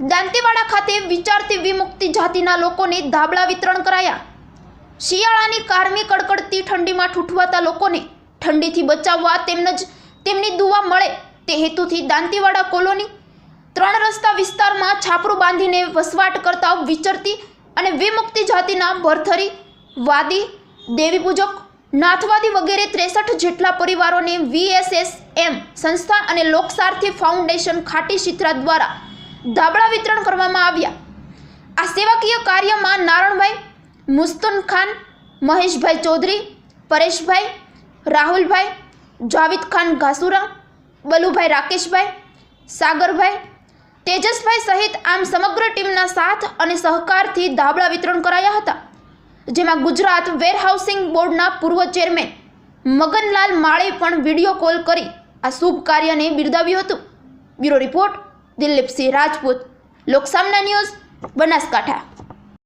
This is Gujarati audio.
દાંતીવાડા ખાતે વિચારતી વિમુક્તિ જાતિના લોકોને ધાબળા વિતરણ કરાયા. શિયાળાની કારમી કડકડતી ઠંડીમાં ઠૂઠવાતા લોકોને ઠંડીથી બચાવવા તેમજ તેમની દુવા મળે તે હેતુથી દાંતીવાડા કોલોની ત્રણ રસ્તા વિસ્તારમાં છાપરું બાંધીને વસવાટ કરતા વિચરતી અને વિમુક્તિ જાતિના ભરથરી, વાદી દેવી પૂજક નાથવાદી વગેરે ત્રેસઠ જેટલા પરિવારોને વીએસએસએમ સંસ્થા અને લોકસારથી ફાઉન્ડેશન ખાટી શિત્રા દ્વારા ધાબળા વિતરણ કરવામાં આવ્યા. આ સેવાકીય કાર્યમાં નારણભાઈ, મુસ્તુન ખાન, મહેશભાઈ ચૌધરી, પરેશભાઈ, રાહુલભાઈ, જાવિદ ખાન ઘાસુરા, બલુભાઈ રાકેશભાઈ, સાગરભાઈ, તેજસભાઈ સહિત આમ સમગ્ર ટીમના સાથ અને સહકારથી ધાબળા વિતરણ કરાયા હતા, જેમાં ગુજરાત વેરહાઉસિંગ બોર્ડના પૂર્વ ચેરમેન મગનલાલ માળે પણ વીડિયો કોલ કરી આ શુભ કાર્યને બિરદાવ્યું હતું. Bureau report Dilipsinh Rajput Loksamna news Banaskantha.